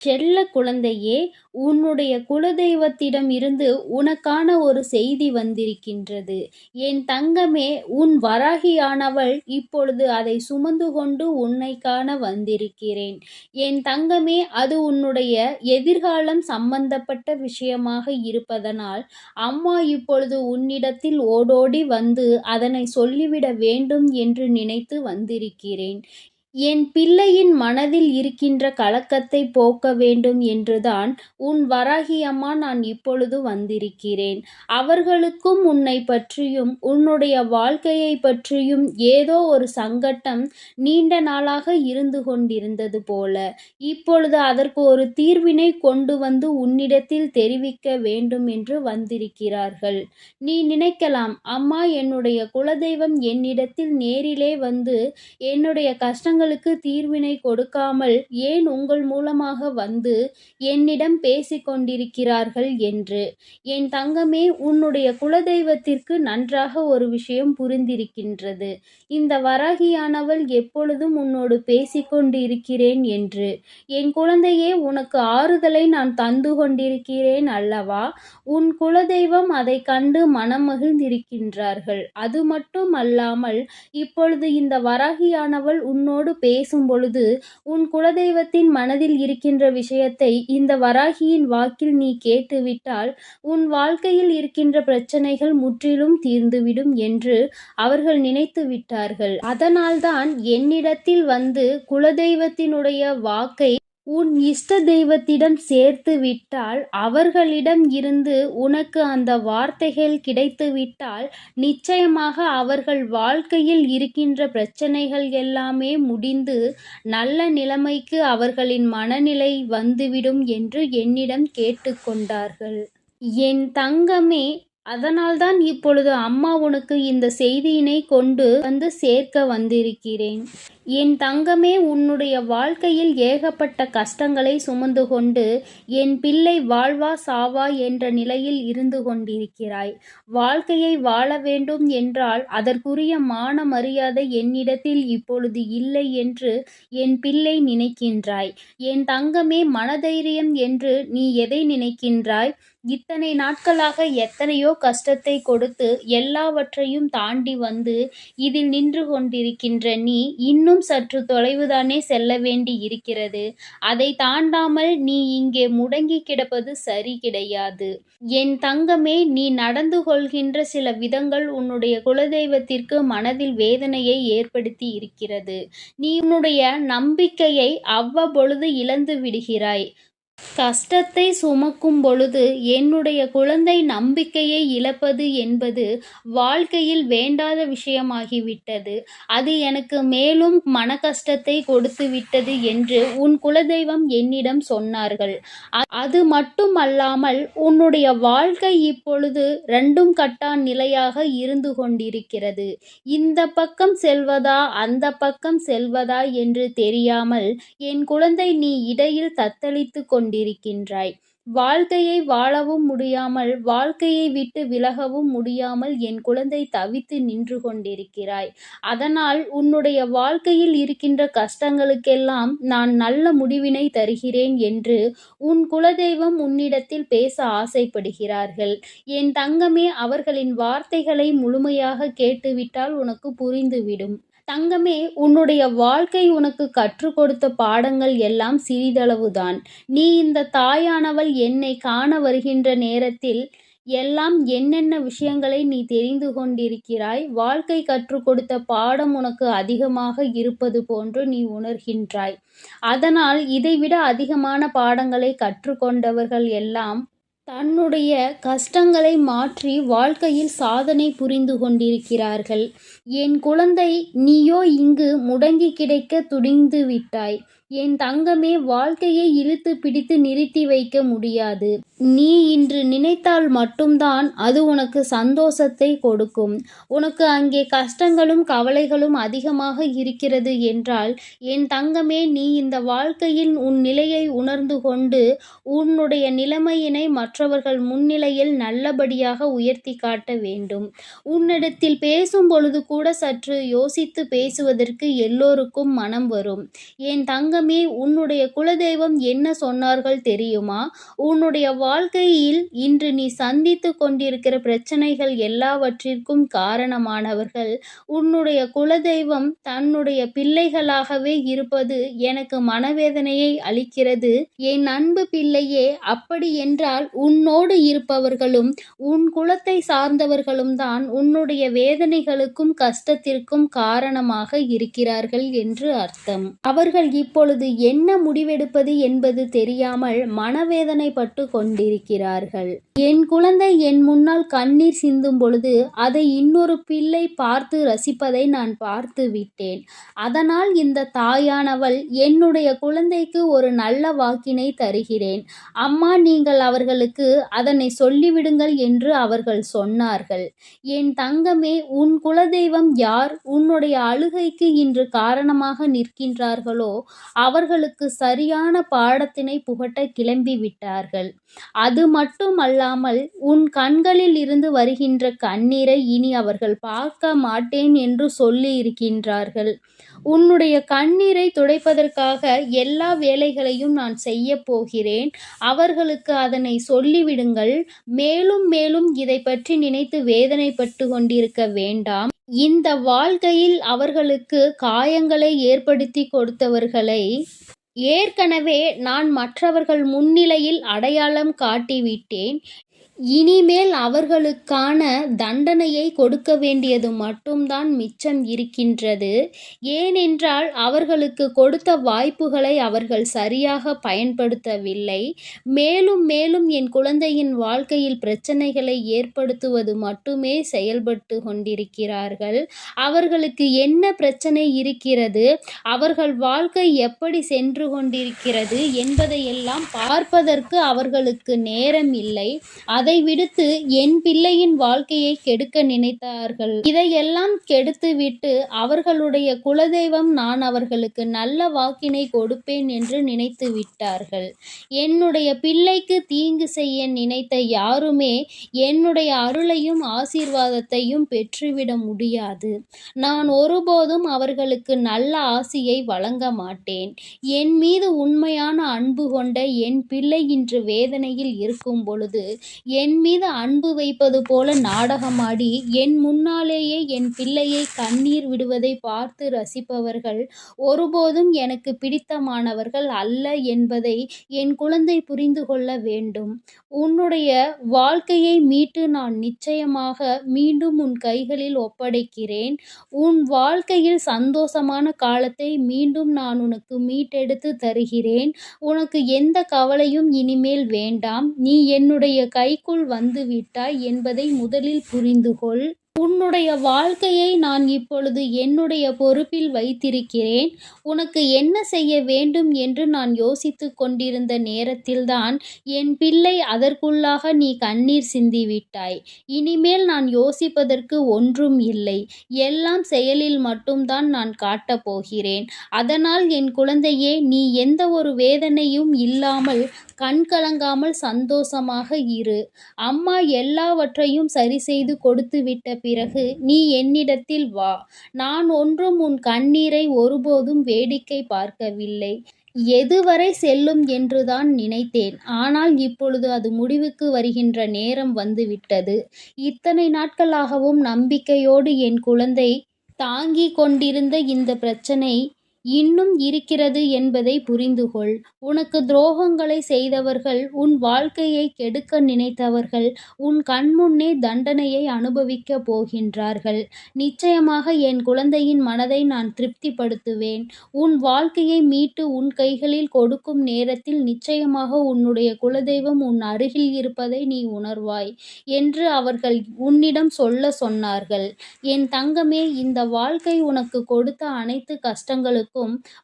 செல்ல குழந்தையே உன்னுடைய குலதெய்வத்திடம் இருந்து உனக்கான ஒரு செய்தி வந்திருக்கின்றது. என் தங்கமே உன் வராகியானவள் இப்பொழுது அதை சுமந்து கொண்டு உன்னை காண வந்திருக்கிறேன். என் தங்கமே அது உன்னுடைய எதிர்காலம் சம்பந்தப்பட்ட விஷயமாக இருப்பதனால் அம்மா இப்பொழுது உன்னிடத்தில் ஓடோடி வந்து அதனை சொல்லிவிட வேண்டும் என்று நினைத்து வந்திருக்கிறேன். என் பிள்ளையின் மனதில் இருக்கின்ற கலக்கத்தை போக்க வேண்டும் என்றுதான் உன் வராகி அம்மா நான் இப்பொழுது வந்திருக்கிறேன். அவர்களுக்கும் உன்னை பற்றியும் உன்னுடைய வாழ்க்கையை பற்றியும் ஏதோ ஒரு சங்கட்டம் நீண்ட நாளாக இருந்து கொண்டிருந்தது போல. இப்பொழுது அதற்கு ஒரு தீர்வினை கொண்டு வந்து உன்னிடத்தில் தெரிவிக்க வேண்டும் என்று வந்திருக்கிறார்கள். நீ நினைக்கலாம் அம்மா என்னுடைய குலதெய்வம் என்னிடத்தில் நேரிலே வந்து என்னுடைய கஷ்டங்கள் பிரச்சனைகளுக்கு தீர்வினை கொடுக்காமல் ஏன் உங்கள் மூலமாக வந்து என்னிடம் பேசிக்கொண்டிருக்கிறார்கள் என்று? என் தங்கமே உன்னுடைய குலதெய்வத்திற்கு நன்றாக ஒரு விஷயம் புரிந்திருக்கின்றது. இந்த வராகியானவள் எப்பொழுதும் உன்னோடு பேசிக்கொண்டு இருக்கிறேன் என்று. என் குழந்தையே உனக்கு ஆறுதலை நான் தந்து கொண்டிருக்கிறேன் அல்லவா? உன் குலதெய்வம் அதை கண்டு மனம் மகிழ்ந்திருக்கின்றார்கள். அது மட்டும் அல்லாமல் இப்பொழுது இந்த வராகியானவள் உன்னோடு உன்னோடு பேசும் பொழுது உன் குலதெய்வத்தின் மனதில் இருக்கின்ற விஷயத்தை இந்த வராகியின் வாக்கில் நீ கேட்டுவிட்டால் உன் வாழ்க்கையில் இருக்கின்ற பிரச்சனைகள் முற்றிலும் தீர்ந்துவிடும் என்று அவர்கள் நினைத்து விட்டார்கள். அதனால்தான் என்னிடத்தில் வந்து குலதெய்வத்தினுடைய வாக்கை உன் இஷ்ட தெய்வத்திடம் சேர்த்து விட்டால் அவர்களிடம் இருந்து உனக்கு அந்த வார்த்தைகள் கிடைத்துவிட்டால் நிச்சயமாக அவர்கள் வாழ்க்கையில் இருக்கின்ற பிரச்சனைகள் எல்லாமே முடிந்து நல்ல நிலைமைக்கு அவர்களின் மனநிலை வந்துவிடும் என்று என்னிடம் கேட்டுக்கொண்டார்கள். என் தங்கமே அதனால்தான் இப்பொழுது அம்மா உனக்கு இந்த செய்தியினை கொண்டு வந்து சேர்க்க வந்திருக்கிறேன். என் தங்கமே உன்னுடைய வாழ்க்கையில் ஏகப்பட்ட கஷ்டங்களை சுமந்து கொண்டு என் பிள்ளை வாழ்வா சாவா என்ற நிலையில் இருந்து கொண்டிருக்கிறாய். வாழ்க்கையை வாழ வேண்டும் என்றால் அதற்குரிய மான மரியாதை என்னிடத்தில் இப்பொழுது இல்லை என்று என் பிள்ளை நினைக்கின்றாய். என் தங்கமே மனதைரியம் என்று நீ எதை நினைக்கின்றாய்? இத்தனை நாட்களாக எத்தனையோ கஷ்டத்தை கொடுத்து எல்லாவற்றையும் தாண்டி வந்து இதில் நின்று கொண்டிருக்கின்ற நீ இன்னும் இன்னும் சற்று தொலைவுதானே செல்ல வேண்டி இருக்கிறது. அதை தாண்டாமல் நீ இங்கே முடங்கி கிடப்பது சரி கிடையாது. என் தங்கமே நீ நடந்து கொள்கின்ற சில விதங்கள் உன்னுடைய குலதெய்வத்திற்கு மனதில் வேதனையை ஏற்படுத்தி இருக்கிறது. நீ உன்னுடைய நம்பிக்கையை அவ்வப்பொழுது இழந்து விடுகிறாய். கஷ்டத்தை சுமக்கும் பொழுது என்னுடைய குழந்தை நம்பிக்கையை இழப்பது என்பது வாழ்க்கையில் வேண்டாத விஷயமாகிவிட்டது. அது எனக்கு மேலும் மன கஷ்டத்தை கொடுத்து விட்டது என்று உன் குலதெய்வம் என்னிடம் சொன்னார்கள். அது மட்டுமல்லாமல் உன்னுடைய வாழ்க்கை இப்பொழுது ரெண்டும் கட்டான் நிலையாக இருந்து கொண்டிருக்கிறது. இந்த பக்கம் செல்வதா அந்த பக்கம் செல்வதா என்று தெரியாமல் என் குழந்தை நீ இடையில் தத்தளித்து கொண்டு கொண்டிருக்கின்றாய். வாழ்க்கையை வாழவும் முடியாமல் வாழ்க்கையை விட்டு விலகவும் முடியாமல் என் குழந்தை தவித்து நின்று கொண்டிருக்கிறாய். அதனால் உன்னுடைய வாழ்க்கையில் இருக்கின்ற கஷ்டங்களுக்கெல்லாம் நான் நல்ல முடிவினை தருகிறேன் என்று உன் குலதெய்வம் உன்னிடத்தில் பேச ஆசைப்படுகிறார்கள். என் தங்கமே அவர்களின் வார்த்தைகளை முழுமையாக கேட்டுவிட்டால் உனக்கு புரிந்துவிடும். தங்கமே உன்னுடைய வாழ்க்கை உனக்கு கற்றுக் கொடுத்த பாடங்கள் எல்லாம் சிறிதளவுதான். நீ இந்த தாயானவள் என்னை காண வருகின்ற நேரத்தில் எல்லாம் என்னென்ன விஷயங்களை நீ தெரிந்து கொண்டிருக்கிறாய் வாழ்க்கை கற்றுக் கொடுத்த பாடம் உனக்கு அதிகமாக இருப்பது போன்று நீ உணர்கின்றாய். அதனால் இதைவிட அதிகமான பாடங்களை கற்றுக்கொண்டவர்கள் எல்லாம் தன்னுடைய கஷ்டங்களை மாற்றி வாழ்க்கையில் சாதனை புரிந்து கொண்டிருக்கிறார்கள். என் குழந்தை நீயோ இங்கு முடங்கி கிடைக்க துடிந்து விட்டாய். என் தங்கமே வாழ்க்கையை இழுத்து பிடித்து நிறுத்தி வைக்க முடியாது. நீ இன்று நினைத்தால் மட்டும்தான் அது உனக்கு சந்தோஷத்தை கொடுக்கும். உனக்கு அங்கே கஷ்டங்களும் கவலைகளும் அதிகமாக இருக்கிறது என்றால் என் தங்கமே நீ இந்த வாழ்க்கையில் உன் நிலையை உணர்ந்து கொண்டு உன்னுடைய நிலைமையினை மற்றவர்கள் முன்னிலையில் நல்லபடியாக உயர்த்தி காட்ட வேண்டும். உன்னிடத்தில் பேசும் பொழுது கூட சற்று யோசித்து பேசுவதற்கு எல்லோருக்கும் மனம் வரும். என் தங்கமே உன்னுடைய குலதெய்வம் என்ன சொன்னார்கள் தெரியுமா? உன்னுடைய வாழ்க்கையில் இன்று நீ சந்தித்து கொண்டிருக்கிற பிரச்சனைகள் எல்லாவற்றிற்கும் காரணமானவர்கள். உன்னுடைய குலதெய்வம் தன்னுடைய பிள்ளைகளாகவே இருப்பது எனக்கு மனவேதனையை அளிக்கிறது. என் அன்பு பிள்ளையே அப்படி என்றால் உன்னோடு இருப்பவர்களும் உன் குலத்தை சார்ந்தவர்களும் தான் உன்னுடைய வேதனைகளுக்கும் கஷ்டத்திற்கும் காரணமாக இருக்கிறார்கள் என்று அர்த்தம். அவர்கள் இப்பொழுது என்ன முடிவெடுப்பது என்பது தெரியாமல் மனவேதனைப்பட்டு கொண்டிருக்கிறார்கள். என் குழந்தை என் முன்னால் கண்ணீர் சிந்தும் பொழுது அதை இன்னொரு பிள்ளை பார்த்து ரசிப்பதை நான் பார்த்து விட்டேன். அதனால் இந்த தாயானவள் என்னுடைய குழந்தைக்கு ஒரு நல்ல வாக்கினை தருகிறேன். அம்மா நீங்கள் அவர்களுக்கு அதனை சொல்லிவிடுங்கள் என்று அவர்கள் சொன்னார்கள். என் தங்கமே உன் தெய்வம் யார் உன்னுடைய அழுகைக்கு இன்று காரணமாக நிற்கின்றார்களோ அவர்களுக்கு சரியான பாடத்தினை புகட்ட கிளம்பி விட்டார்கள். அது மட்டும் அல்லாமல் உன் கண்களில் இருந்து வருகின்ற கண்ணீரை இனி அவர்கள் பார்க்க மாட்டேன் என்று சொல்லி இருக்கின்றார்கள் உன்னுடைய கண்ணீரை துடைப்பதற்காக எல்லா வேலைகளையும் நான் செய்ய போகிறேன். அவர்களுக்கு அதனை சொல்லிவிடுங்கள். மேலும் மேலும் இதை பற்றி நினைத்து வேதனைப்பட்டு கொண்டிருக்க வேண்டாம். இந்த வாழ்க்கையில் அவர்களுக்கு காயங்களை ஏற்படுத்தி கொடுத்தவர்களை ஏற்கனவே நான் மற்றவர்கள் முன்னிலையில் அடையாளம் காட்டிவிட்டேன். இனிமேல் அவர்களுக்கான தண்டனையை கொடுக்க வேண்டியது மட்டும்தான் மிச்சம் இருக்கின்றது. ஏனென்றால் அவர்களுக்கு கொடுத்த வாய்ப்புகளை அவர்கள் சரியாக பயன்படுத்தவில்லை. மேலும் மேலும் என் குழந்தையின் வாழ்க்கையில் பிரச்சனைகளை ஏற்படுத்துவது மட்டுமே செயல்பட்டு கொண்டிருக்கிறார்கள். அவர்களுக்கு என்ன பிரச்சனை இருக்கிறது? அவர்கள் வாழ்க்கை எப்படி சென்று கொண்டிருக்கிறது என்பதையெல்லாம் பார்ப்பதற்கு அவர்களுக்கு நேரம் இல்லை. அதை விடுத்து என் பிள்ளையின் வாழ்க்கையை கெடுக்க நினைத்தார்கள். இதையெல்லாம் கெடுத்து விட்டு அவர்களுடைய குலதெய்வம் நான் அவர்களுக்கு நல்ல வாக்கினை கொடுப்பேன் என்று நினைத்து விட்டார்கள். என்னுடைய பிள்ளைக்கு தீங்கு செய்ய நினைத்த யாருமே என்னுடைய அருளையும் ஆசீர்வாதத்தையும் பெற்றுவிட முடியாது. நான் ஒருபோதும் அவர்களுக்கு நல்ல ஆசியை வழங்க மாட்டேன். என் மீது உண்மையான அன்பு கொண்ட என் பிள்ளை இன்று வேதனையில் இருக்கும் பொழுது என் மீது அன்பு வைப்பது போல நாடகமாடி என் முன்னாலேயே என் பிள்ளையை கண்ணீர் விடுவதை பார்த்து ரசிப்பவர்கள் ஒருபோதும் எனக்கு பிடித்தமானவர்கள் அல்ல என்பதை என் குழந்தை புரிந்து கொள்ள வேண்டும். உன்னுடைய வாழ்க்கையை மீட்டு நான் நிச்சயமாக மீண்டும் உன் கைகளில் ஒப்படைக்கிறேன். உன் வாழ்க்கையில் சந்தோஷமான காலத்தை மீண்டும் நான் உனக்கு மீட்டெடுத்து தருகிறேன். உனக்கு எந்த கவலையும் இனிமேல் வேண்டாம். நீ என்னுடைய கை கைக்குள் வந்துவிட்டாய் என்பதை முதலில் புரிந்து கொள் உன்னுடைய வாழ்க்கையை நான் இப்பொழுது என்னுடைய பொறுப்பில் வைத்திருக்கிறேன். உனக்கு என்ன செய்ய வேண்டும் என்று நான் யோசித்து கொண்டிருந்த நேரத்தில்தான் என் பிள்ளை அதற்குள்ளாக நீ கண்ணீர் சிந்திவிட்டாய். இனிமேல் நான் யோசிப்பதற்கு ஒன்றும் இல்லை. எல்லாம் செயலில் மட்டும்தான் நான் காட்டப் போகிறேன் அதனால் என் குழந்தையே நீ எந்த ஒரு வேதனையும் இல்லாமல் கண் கலங்காமல் சந்தோஷமாக இரு. அம்மா எல்லாவற்றையும் சரி செய்து கொடுத்து விட்ட பிறகு நீ என்னிடத்தில் வா. நான் ஒன்றும் உன் கண்ணீரை ஒருபோதும் வேடிக்கை பார்க்கவில்லை. எதுவரை செல்லும் என்றுதான் நினைத்தேன். ஆனால் இப்பொழுது அது முடிவுக்கு வருகின்ற நேரம் வந்துவிட்டது. இத்தனை நாட்களாகவும் நம்பிக்கையோடு என் குழந்தை தாங்கிக் கொண்டிருந்த இந்த பிரச்சனை இன்னும் இருக்கிறது என்பதை புரிந்துகொள். உனக்கு துரோகங்களை செய்தவர்கள் உன் வாழ்க்கையை கெடுக்க நினைத்தவர்கள் உன் கண்முன்னே தண்டனையை அனுபவிக்கப் போகின்றார்கள். நிச்சயமாக என் குழந்தையின் மனதை நான் திருப்திப்படுத்துவேன். உன் வாழ்க்கையை மீட்டு உன் கைகளில் கொடுக்கும் நேரத்தில் நிச்சயமாக உன்னுடைய குலதெய்வம் உன் அருகில் இருப்பதை நீ உணர்வாய் என்று அவர்கள் உன்னிடம் சொல்ல சொன்னார்கள். என் தங்கமே இந்த வாழ்க்கை உனக்கு கொடுத்த அனைத்து கஷ்டங்களுக்கும்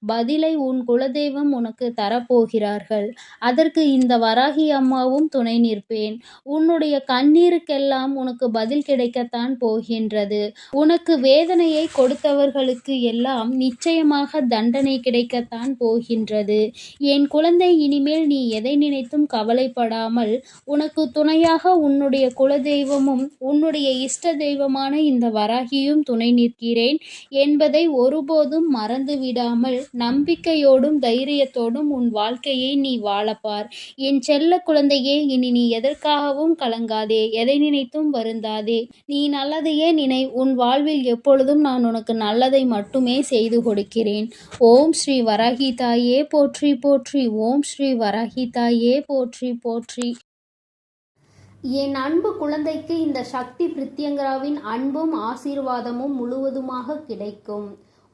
பதிலை உன் குலதெய்வம் உனக்கு தரப்போகிறார்கள். அதற்கு இந்த வராகி அம்மாவும் துணை நிற்பேன். உன்னுடைய கண்ணீருக்கெல்லாம் உனக்கு பதில் கிடைக்கத்தான் போகின்றது. உனக்கு வேதனையை கொடுத்தவர்களுக்கு எல்லாம் நிச்சயமாக தண்டனை கிடைக்கத்தான் போகின்றது. என் குழந்தை இனிமேல் நீ எதை நினைத்தும் கவலைப்படாமல் உனக்கு துணையாக உன்னுடைய குலதெய்வமும் உன்னுடைய இஷ்ட தெய்வமான இந்த வராகியும் துணை நிற்கிறேன் என்பதை ஒருபோதும் மறந்துவிட விடாமல் நம்பிக்கையோடும் தைரியத்தோடும் உன் வாழ்க்கையை நீ வாழப்பார். என் செல்ல குழந்தையே இனி நீ எதற்காகவும் கலங்காதே எதை நினைத்தும் வருந்தாதே. நீ நல்லதையே நினை உன் வாழ்வில் எப்பொழுதும் நான் உனக்கு நல்லதை மட்டுமே செய்து கொடுக்கிறேன். ஓம் ஸ்ரீ வராகி தாயே போற்றி போற்றி. ஓம் ஸ்ரீ வராகி தாயே போற்றி போற்றி. என் அன்பு குழந்தைக்கு இந்த சக்தி பிரித்யங்கராவின் அன்பும் ஆசீர்வாதமும் முழுவதுமாக கிடைக்கும்.